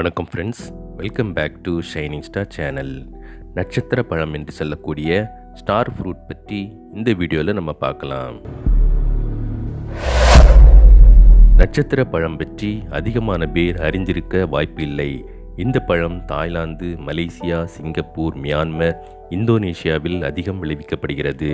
வணக்கம் friends welcome back to shining star channel நட்சத்திர பழம் என்று சொல்லக்கூடிய ஸ்டார் ஃப்ரூட் பற்றி இந்த வீடியோவில் நம்ம பார்க்கலாம். நட்சத்திர பழம் பற்றி அதிகமான பேர் அறிந்திருக்க வாய்ப்பில்லை இந்த பழம் தாய்லாந்து மலேசியா சிங்கப்பூர் மியான்மர் இந்தோனேஷியாவில் அதிகம் விளைவிக்கப்படுகிறது.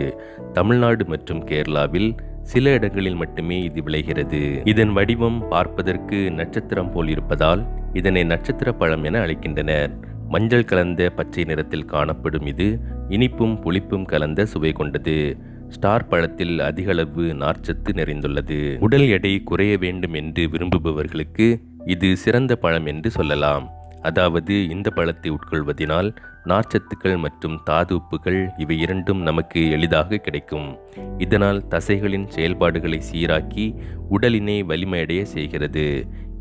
தமிழ்நாடு மற்றும் கேரளாவில் சில இடங்களில் மட்டுமே இது விளைகிறது. இதன் வடிவம் பார்ப்பதற்கு நட்சத்திரம் போல் இருப்பதால் இதனை நட்சத்திர பழம் என அழைக்கின்றனர். மஞ்சள் கலந்த பச்சை நிறத்தில் காணப்படும் இது இனிப்பும் புளிப்பும் கலந்த சுவை கொண்டது. ஸ்டார் பழத்தில் அதிகளவு நார்ச்சத்து நிறைந்துள்ளது. உடல் எடை குறைய வேண்டும் என்று விரும்புபவர்களுக்கு இது சிறந்த பழம் என்று சொல்லலாம். அதாவது இந்த பழத்தை உட்கொள்வதினால் நார்ச்சத்துக்கள் மற்றும் தாது உப்புகள் இவை இரண்டும் நமக்கு எளிதாக கிடைக்கும். இதனால் தசைகளின் செயல்பாடுகளை சீராக்கி உடலினை வலிமையடைய செய்கிறது.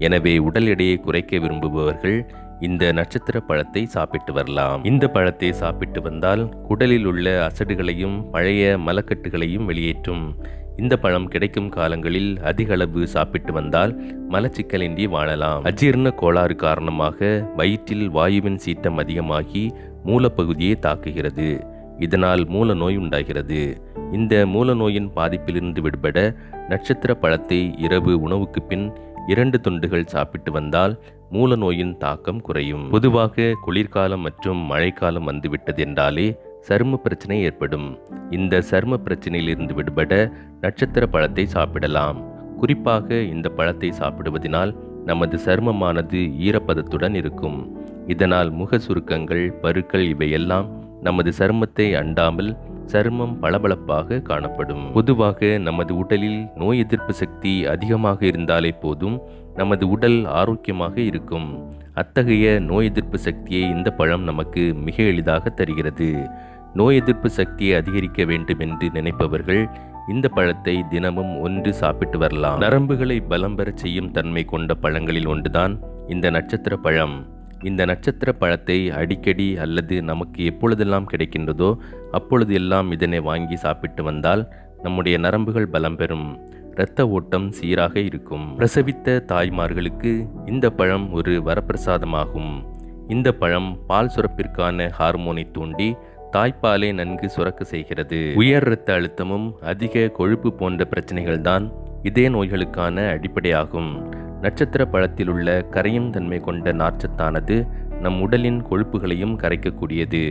எனவே உடல் எடையை குறைக்க விரும்புபவர்கள் இந்த நட்சத்திர பழத்தை சாப்பிட்டு வரலாம். இந்த பழத்தை சாப்பிட்டு வந்தால் குடலில் உள்ள அசடுகளையும் பழைய மலக்கட்டுகளையும் வெளியேற்றும். இந்த பழம் கிடைக்கும் காலங்களில் அதிக அளவு சாப்பிட்டு வந்தால் மலச்சிக்கலின்றி வாழலாம். அஜீர்ண கோளாறு காரணமாக வயிற்றில் வாயுவின் சீற்றம் அதிகமாகி மூலப்பகுதியை தாக்குகிறது. இதனால் மூல நோய் உண்டாகிறது. இந்த மூல நோயின் பாதிப்பிலிருந்து விடுபட நட்சத்திர பழத்தை இரவு உணவுக்கு பின் இரண்டு துண்டுகள் சாப்பிட்டு வந்தால் மூல நோயின் தாக்கம் குறையும். பொதுவாக குளிர்காலம் மற்றும் மழைக்காலம் வந்துவிட்டது என்றாலே சரும பிரச்சனை ஏற்படும். இந்த சரும பிரச்சனையிலிருந்து விடுபட நட்சத்திர பழத்தை சாப்பிடலாம். குறிப்பாக இந்த பழத்தை சாப்பிடுவதனால் நமது சருமமானது ஈரப்பதத்துடன் இருக்கும். இதனால் முக சுருக்கங்கள் பருக்கள் இவையெல்லாம் நமது சருமத்தை அண்டாமல் சருமம் பளபளப்பாக காணப்படும். பொதுவாக நமது உடலில் நோய் எதிர்ப்பு சக்தி அதிகமாக இருந்தாலே போதும் நமது உடல் ஆரோக்கியமாக இருக்கும். அத்தகைய நோய் எதிர்ப்பு சக்தியை இந்த பழம் நமக்கு மிக எளிதாக தருகிறது. நோய் எதிர்ப்பு சக்தியை அதிகரிக்க வேண்டும் என்று நினைப்பவர்கள் இந்த பழத்தை தினமும் ஒன்று சாப்பிட்டு வரலாம். நரம்புகளை பலம் பெறச் செய்யும் தன்மை கொண்ட பழங்களில் ஒன்றுதான் இந்த நட்சத்திர பழம். இந்த நட்சத்திர பழத்தை அடிக்கடி அல்லது நமக்கு எப்பொழுதெல்லாம் கிடைக்கின்றதோ அப்பொழுது எல்லாம் இதனை வாங்கி சாப்பிட்டு வந்தால் நம்முடைய நரம்புகள் பலம் பெறும். இரத்த ஓட்டம் சீராக இருக்கும். பிரசவித்த தாய்மார்களுக்கு இந்த பழம் ஒரு வரப்பிரசாதமாகும். இந்த பழம் பால் சுரப்பிற்கான ஹார்மோனை தூண்டி தாய்ப்பாலை நன்கு சுரக்க செய்கிறது. உயர் இரத்த அழுத்தமும் அதிக கொழுப்பு போன்ற பிரச்சனைகள்தான் இதய நோய்களுக்கான அடிப்படையாகும். நட்சத்திர பழத்தில் உள்ள கரையும் தன்மை கொண்ட நார்ச்சத்தானது நம் உடலின் கொழுப்புகளையும் கரைக்கக்கூடியது.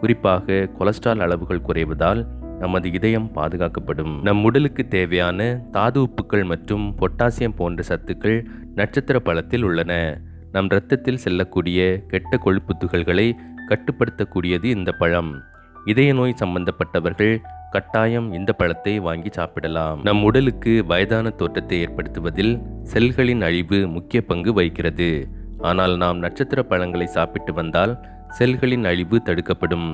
குறிப்பாக கொலஸ்ட்ரால் அளவுகள் குறைவதால் நமது இதயம் பாதுகாக்கப்படும். நம் உடலுக்கு தேவையான தாது உப்புக்கள் மற்றும் பொட்டாசியம் போன்ற சத்துக்கள் நட்சத்திர பழத்தில் உள்ளன. நம் இரத்தத்தில் செல்லக்கூடிய கெட்ட கொழுப்பு துகள்களை கட்டுப்படுத்தக்கூடியது இந்த பழம். இதய நோய் சம்பந்தப்பட்டவர்கள் கட்டாயம் இந்த பழத்தை வாங்கி சாப்பிடலாம். நம் உடலுக்கு வயதான தோற்றத்தை ஏற்படுத்துவதில் செல்களின் அழிவு முக்கிய பங்கு வகிக்கிறது. ஆனால் நாம் நட்சத்திர பழங்களை சாப்பிட்டு வந்தால் செல்களின் அழிவு தடுக்கப்படும்.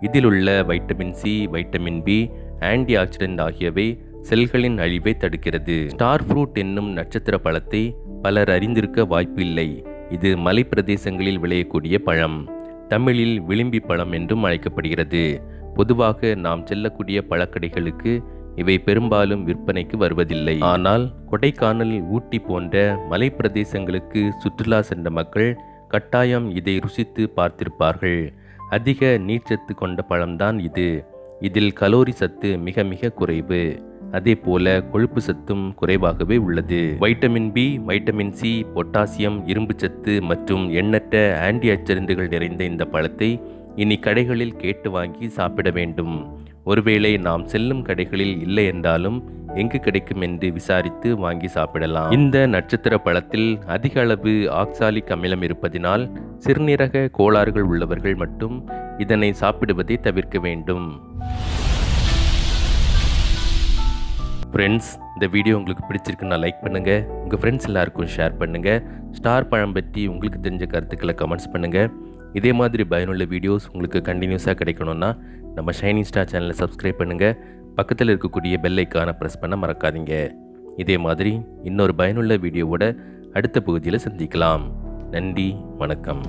இதில் உள்ள vitamin C vitamin B antioxidant ஆகியவை செல்களின் அழிவை தடுக்கிறது. ஸ்டார் ஃப்ரூட் என்னும் நட்சத்திர பழத்தை பலர் அறிந்திருக்க வாய்ப்பில்லை இது மலை பிரதேசங்களில் விளையக்கூடிய பழம். தமிழில் விளிம்பி பழம் என்றும் அழைக்கப்படுகிறது. பொதுவாக நாம் செல்லக்கூடிய பழக்கடைகளுக்கு இவை பெரும்பாலும் விற்பனைக்கு வருவதில்லை. ஆனால் கொடைக்கானல் ஊட்டி போன்ற மலை பிரதேசங்களுக்கு சுற்றுலா சென்ற மக்கள் கட்டாயம் இதை ருசித்து பார்த்திருப்பார்கள். அதிக நீர்ச்சத்து கொண்ட பழம்தான் இது. இதில் கலோரி சத்து மிக மிக குறைவு. அதே போல கொழுப்பு சத்தும் குறைவாகவே உள்ளது. Vitamin B vitamin C potassium இரும்பு சத்து மற்றும் எண்ணற்ற ஆன்டி ஆக்சிடென்ட்டுகள் நிறைந்த இந்த பழத்தை இனி கடைகளில் கேட்டு வாங்கி சாப்பிட வேண்டும். ஒருவேளை நாம் செல்லும் கடைகளில் இல்லை என்றாலும் எங்கு கிடைக்கும் என்று விசாரித்து வாங்கி சாப்பிடலாம். இந்த நட்சத்திர பழத்தில் அதிக அளவு ஆக்சாலிக் அமிலம் இருப்பதினால் சிறுநீரக கோளாறுகள் உள்ளவர்கள் மட்டும் இதனை சாப்பிடுவதை தவிர்க்க வேண்டும். ஃப்ரெண்ட்ஸ் இந்த வீடியோ உங்களுக்கு பிடிச்சிருக்குன்னா லைக் பண்ணுங்கள் உங்கள் ஃப்ரெண்ட்ஸ் எல்லாருக்கும் ஷேர் பண்ணுங்கள் ஸ்டார் பழம் பற்றி உங்களுக்கு தெரிஞ்ச கருத்துக்களை கமெண்ட்ஸ் பண்ணுங்கள் இதே மாதிரி பயனுள்ள வீடியோஸ் உங்களுக்கு கண்டினியூஸாக கிடைக்கணும்னா நம்ம ஷைனிங் ஸ்டார் சேனலை சப்ஸ்கிரைப் பண்ணுங்கள் பக்கத்தில் இருக்கக்கூடிய பெல்லைக்கான ப்ரெஸ் பண்ண மறக்காதீங்க. இதே மாதிரி இன்னொரு பயனுள்ள வீடியோவோட அடுத்த பகுதியில் சந்திக்கலாம். நன்றி வணக்கம்.